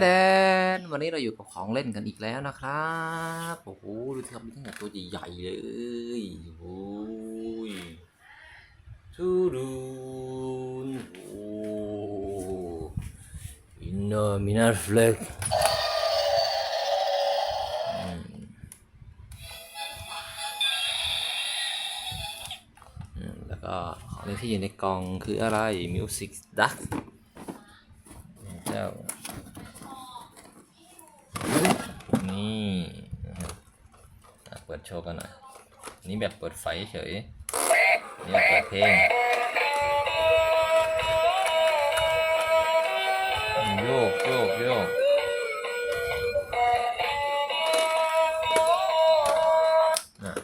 แดนวันนี้เราอยู่กับของเล่นกันอีกแล้วนะครับโอ้โหดูสิครับมีตั้งแต่ตัวใหญ่ๆเลยโอ้ยทูดูนโอ้อินเนอร์มินาเฟล็กแล้วก็ของเล่นที่อยู่ในกล่องคืออะไร Music Duck เจ้า นี่นะครับอะเปิ ดโชว์กันหน่อยนี่แบบเปิดไฟเฉยนี่แบบเปิดเพลงโยกโยกโยก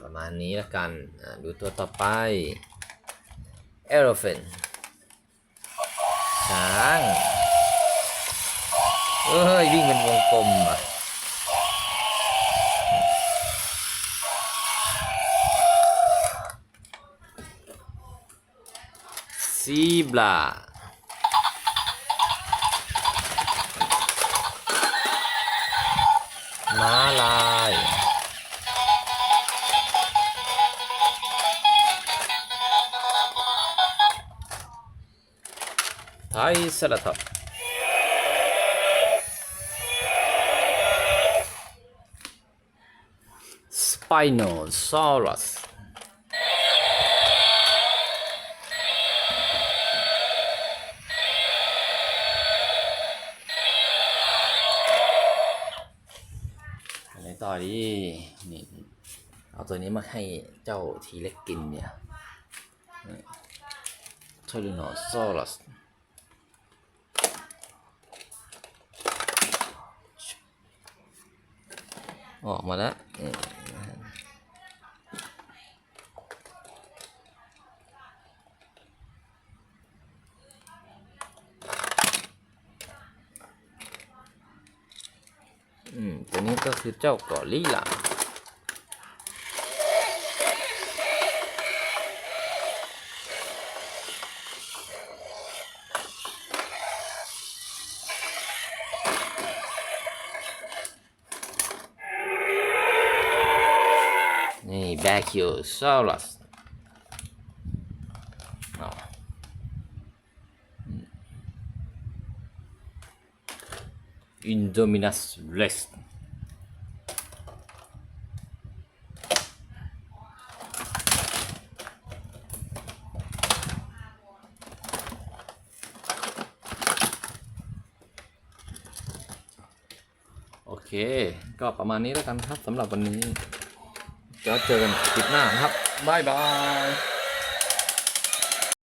ประมาณนี้ละกัน ดูตัวต่อไป elephant ช้าง เอ้ย วิ่งเป็นวงกลมอะ ซีบลาม้าลาย ไทยสลัด Spinosaurus อะไร ต่อดีนี่เอาตัวนี้มาให้เจ้าทีเล็กกินเนี่ยทอริโนซอรัสออกมาแล้วนี่ อืมตัวนี้ก็คือเจ้ากอริลลานี่แบคิโอซอรัส อินโดมินัสเรสโอเค ก็ประมาณนี้แล้วกันครับสำหรับวันนี้เดี๋ยวเจอกันคลิปหน้านะครับ บ๊ายบาย